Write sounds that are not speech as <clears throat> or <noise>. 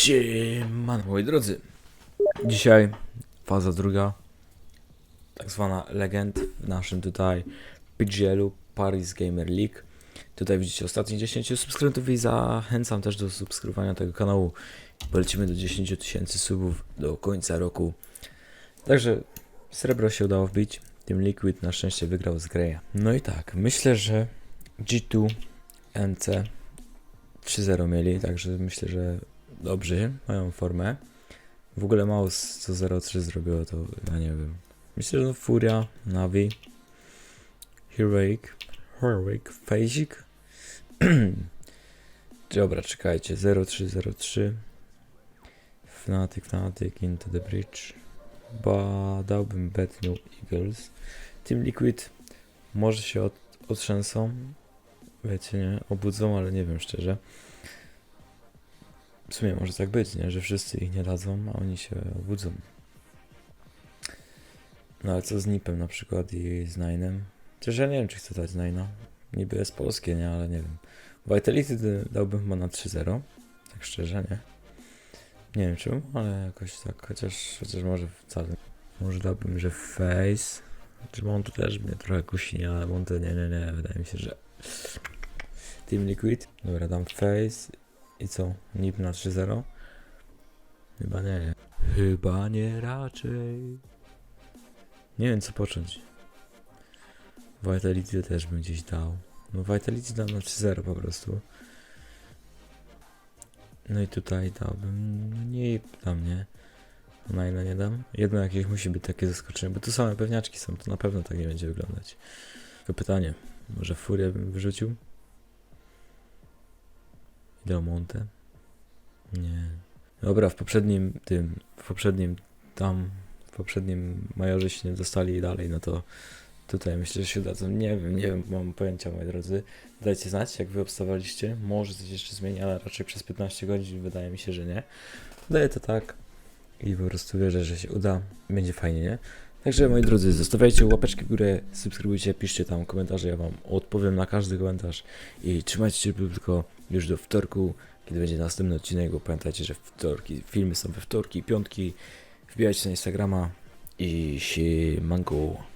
Siemano, moi drodzy. Dzisiaj faza druga, tak zwana legend w naszym tutaj PGL-u Paris Gamer League. Tutaj widzicie ostatnie 10 subskrybentów i zachęcam też do subskrybowania tego kanału. Polecimy do 10 tysięcy subów do końca roku. Także srebro się udało wbić. Tym Liquid na szczęście wygrał z Greya. No i tak, myślę, że G2 NC 3-0 mieli, także myślę, że dobrzy, mają formę. W ogóle mało co 0-3 zrobiło, to ja nie wiem. Myślę, że no Furia, Navi, Heroic, Heroic, Phasik. <clears throat> Dobra, czekajcie, 0-3-0-3. Fnatic, Fnatic, Into the Bridge. Ba, dałbym Bet New Eagles. Team Liquid może się od, otrzęsą. Wiecie, nie? Obudzą, ale nie wiem szczerze. W sumie może tak być, nie? Że wszyscy ich nie dadzą, a oni się obudzą. No ale co z Nipem na przykład i z Ninem? Chociaż ja nie wiem, czy chcę dać Nina. Niby jest polskie, nie? Ale nie wiem. Vitality dałbym chyba na 3-0. Tak szczerze, nie? Nie wiem czemu, ale jakoś tak, chociaż, chociaż może wcale. Może dałbym, że Face. Czy Monte też mnie trochę kusi, nie? ale Monte nie, nie, nie. Wydaje mi się, że Team Liquid. Dobra, dam Face. I co? Nip na 3-0? Chyba nie. Chyba nie raczej. Nie wiem co począć. Vitality też bym gdzieś dał. No Vitality dam na 3-0 po prostu. No i tutaj dałbym... No nie dam, nie? A na inne nie dam. Jedno jakieś musi być takie zaskoczenie, bo tu same pewniaczki są, to na pewno tak nie będzie wyglądać. Tylko pytanie, może Furię bym wyrzucił? Del Monte? Nie. Dobra, w poprzednim tym, w poprzednim tam, w poprzednim majorze się nie dostali dalej, no to tutaj myślę, że się udadzą. Nie wiem, nie wiem, mam pojęcia, moi drodzy. Dajcie znać, jak wy obstawaliście. Może coś jeszcze zmieni, ale raczej przez 15 godzin wydaje mi się, że nie. Daję to tak i po prostu wierzę, że się uda. Będzie fajnie, nie? Także moi drodzy, zostawiajcie łapeczki w górę, subskrybujcie, piszcie tam komentarze, ja wam odpowiem na każdy komentarz i trzymajcie się tylko już do wtorku, kiedy będzie następny odcinek, bo pamiętajcie, że wtorki, filmy są we wtorki piątki. Wbijajcie na Instagrama i się mango.